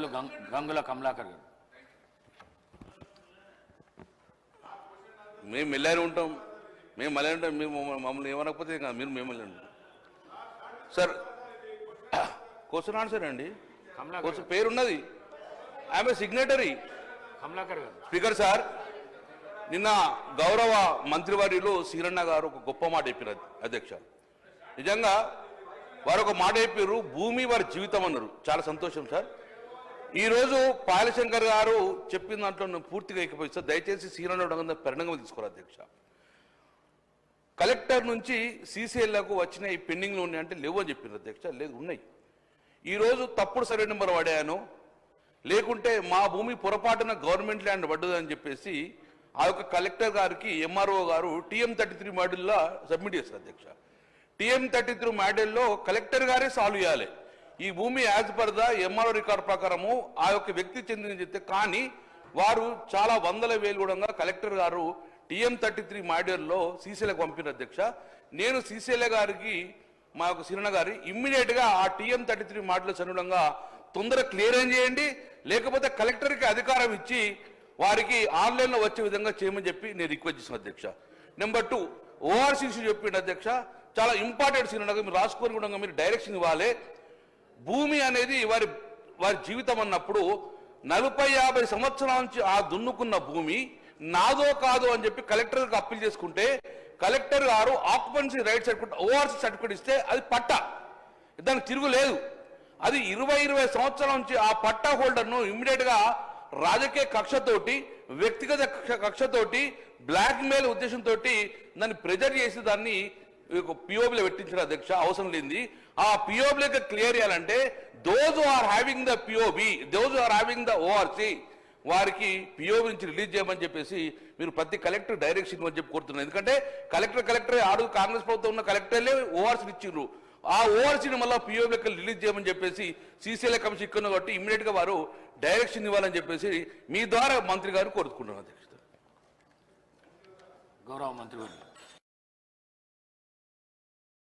గంగుల కమలాకర్ గారు. మేము వెళ్ళారు ఉంటాం. మేము మళ్ళీ ఉంటాం. మేము మమ్మ- మమ్మల్ని ఏమనకపోతే ఇంకా మీరు మేము వెళ్ళి ఉంటాం సార్ క్వశ్చన్ ఆన్సర్ అండి. క్వశ్చన్ పేరు ఉన్నది ఆమె సిగ్నేటరీ. కమలాకర్ గారు. స్పీకర్ సార్ నిన్న గౌరవ మంత్రివర్యులు సీరన్న గారు ఒక గొప్ప మాట చెప్పారు అధ్యక్ష. నిజంగా వారు ఒక మాట చెప్పారు భూమి వారి జీవితం అన్నారు. చాలా సంతోషం సార్. ఈరోజు పాలశంకర్ గారు చెప్పిన దాంట్లో నేను పూర్తిగా ఎక్కిపోయి దయచేసి సీరన్న పరిణామం తీసుకోరు అధ్యక్ష. కలెక్టర్ నుంచి సీసీఎల్లకు వచ్చిన ఈ పెండింగ్లు ఉన్నాయి అంటే లేవు అని చెప్పింది అధ్యక్ష. లేదు ఉన్నాయి. ఈరోజు తప్పుడు సర్వే నెంబర్ వాడాను. లేకుంటే మా భూమి పొరపాటున గవర్నమెంట్ ల్యాండ్ పడ్డదని చెప్పేసి ఆ యొక్క కలెక్టర్ గారికి ఎంఆర్ఓ గారు టీఎం థర్టీ త్రీ మోడల్లో సబ్మిట్ చేస్తారు అధ్యక్ష. టీఎం థర్టీ త్రీ మోడల్లో కలెక్టర్ గారే సాల్వ్ చేయాలి. ఈ భూమి as per the MRO record ప్రకారము ఆ యొక్క వ్యక్తి చెందిన చెప్తే కానీ వారు చాలా వందల వేలు కూడా కలెక్టర్ గారు టీఎం థర్టీ త్రీ మాడ్యూల్లో సీసీలకు పంపిన అధ్యక్ష. నేను సీసీల గారికి మా యొక్క సిరణ గారి ఇమ్మీడియట్గా ఆ టీఎం థర్టీ త్రీ మాటలకు అనుగుణంగా తొందర క్లియరెన్స్ చేయండి. లేకపోతే కలెక్టర్కి అధికారం ఇచ్చి వారికి ఆన్లైన్లో వచ్చే విధంగా చేయమని చెప్పి నేను రిక్వెస్ట్ చేసిన అధ్యక్ష. నెంబర్ టూ ఓఆర్సీసీ చెప్పిండు అధ్యక్ష చాలా ఇంపార్టెంట్ సీన్ మీరు రాసుకొని కూడా మీరు డైరెక్షన్ ఇవ్వాలి. భూమి అనేది వారి వారి జీవితం అన్నప్పుడు నలభై యాభై సంవత్సరాల నుంచి ఆ దున్నుకున్న భూమి నాదో కాదో అని చెప్పి కలెక్టర్కి అప్పీల్ చేసుకుంటే కలెక్టర్ గారు occupancy right certificate ORC certificate ఇస్తే అది పట్ట. దానికి తిరుగులేదు అది ఇరవై ఇరవై సంవత్సరాల నుంచి ఆ పట్టా హోల్డర్ను ఇమ్మీడియట్గా రాజకీయ కక్షతోటి వ్యక్తిగత కక్ష- కక్షతోటి బ్లాక్మెయిల్ ఉద్దేశంతో దాన్ని ప్రెజర్ చేసి దాన్ని పిఓబిలో పెట్టించిన అధ్యక్ష అవసరం లేని ఆ పిఓబిలోకి క్లియర్ చేయాలంటే those are having the POB those are having the ORC వారికి పిఓబి నుంచి రిలీజ్ చేయమని చెప్పేసి మీరు ప్రతి కలెక్టర్ డైరెక్షన్ ఇవ్వని చెప్పి కోరుతున్నారు ఎందుకంటే కలెక్టర్ కలెక్టర్ ఆడు కాంగ్రెస్ ప్రభుత్వం ఉన్న కలెక్టర్లే ఓఆర్సీని ఇచ్చిండ్రు ఆ ఓఆర్సీని మళ్ళీ పిఓ లెక్క రిలీజ్ చేయమని చెప్పేసి సీసీఎల్ కమిషన్ ఇక్కడ కాబట్టి ఇమ్మీడియట్గా వారు డైరెక్షన్ ఇవ్వాలని చెప్పేసి మీ ద్వారా మంత్రి గారు కోరుకుంటున్నారు అధ్యక్షత గౌరవ మంత్రివర్యులు